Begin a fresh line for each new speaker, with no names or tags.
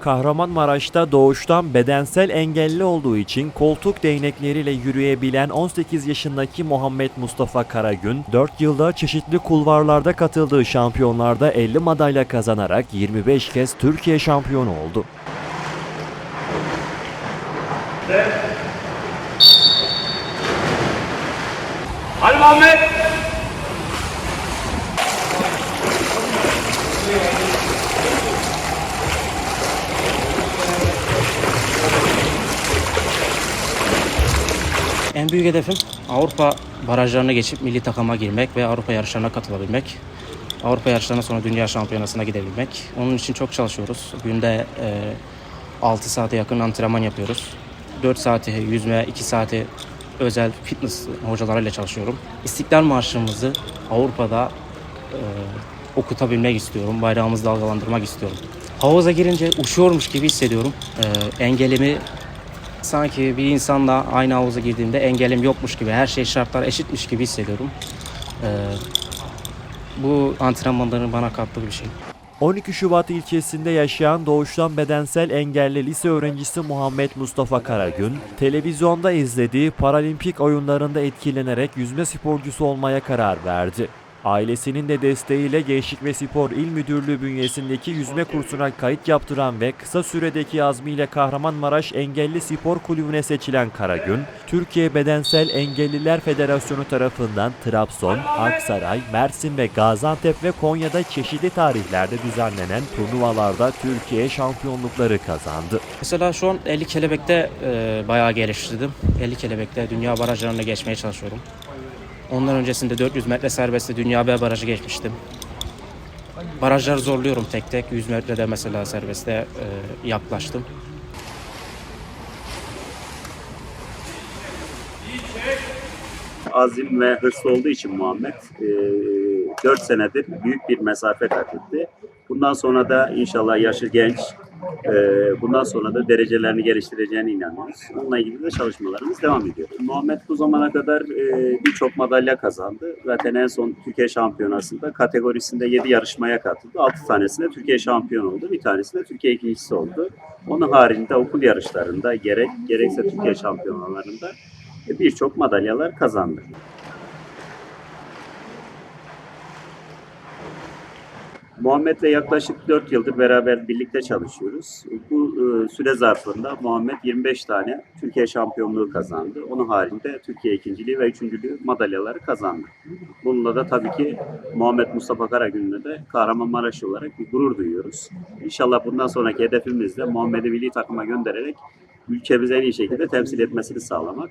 Kahramanmaraş'ta doğuştan bedensel engelli olduğu için koltuk değnekleriyle yürüyebilen 18 yaşındaki Muhammed Mustafa Karagün, 4 yılda çeşitli kulvarlarda katıldığı şampiyonlarda 50 madalya kazanarak 25 kez Türkiye şampiyonu oldu.
Hadi Muhammed.
En büyük hedefim Avrupa barajlarını geçip milli takıma girmek ve Avrupa yarışlarına katılabilmek. Avrupa yarışlarından sonra dünya şampiyonasına gidebilmek. Onun için çok çalışıyoruz. Günde e, 6 saate yakın antrenman yapıyoruz. 4 saati yüzme, 2 saati özel fitness hocalarıyla çalışıyorum. İstiklal Marşımızı Avrupa'da e, okutabilmek istiyorum. Bayrağımızı dalgalandırmak istiyorum. Havuza girince uçuyormuş gibi hissediyorum. E, engelimi sanki bir insanla aynı havuza girdiğimde engelim yokmuş gibi, her şey şartlar eşitmiş gibi hissediyorum. Ee, bu antrenmanların bana kattığı bir şey.
12 Şubat ilçesinde yaşayan doğuştan bedensel engelli lise öğrencisi Muhammed Mustafa Karagün, televizyonda izlediği paralimpik oyunlarında etkilenerek yüzme sporcusu olmaya karar verdi. Ailesinin de desteğiyle Gençlik ve Spor İl Müdürlüğü bünyesindeki yüzme kursuna kayıt yaptıran ve kısa süredeki azmiyle Kahramanmaraş Engelli Spor Kulübü'ne seçilen Karagün, Türkiye Bedensel Engelliler Federasyonu tarafından Trabzon, Aksaray, Mersin ve Gaziantep ve Konya'da çeşitli tarihlerde düzenlenen turnuvalarda Türkiye şampiyonlukları kazandı.
Mesela şu an 50 kelebekte e, bayağı geliştirdim. 50 kelebekte dünya barajlarına geçmeye çalışıyorum. Ondan öncesinde 400 metre serbestte dünya B barajı geçmiştim. Barajları zorluyorum tek tek. 100 metrede mesela serbestte e, yaklaştım.
azim ve hırslı olduğu için Muhammed e, 4 senedir büyük bir mesafe kat etti. Bundan sonra da inşallah yaşı genç, bundan sonra da derecelerini geliştireceğine inanıyoruz. Onunla ilgili de çalışmalarımız devam ediyor. Muhammed bu zamana kadar e, birçok madalya kazandı. Zaten en son Türkiye Şampiyonası'nda kategorisinde 7 yarışmaya katıldı. 6 tanesinde Türkiye şampiyon oldu. Bir tanesinde Türkiye ikincisi oldu. Onun haricinde okul yarışlarında gerek gerekse Türkiye şampiyonalarında birçok madalyalar kazandı. Muhammed'le yaklaşık 4 yıldır beraber birlikte çalışıyoruz. Bu e, süre zarfında Muhammed 25 tane Türkiye şampiyonluğu kazandı. Onun haricinde Türkiye ikinciliği ve üçüncülüğü madalyaları kazandı. Bununla da tabii ki Muhammed Mustafa Karagün'le de Kahramanmaraş olarak bir gurur duyuyoruz. İnşallah bundan sonraki hedefimiz de Muhammed'i milli takıma göndererek ülkemizi en iyi şekilde temsil etmesini sağlamak.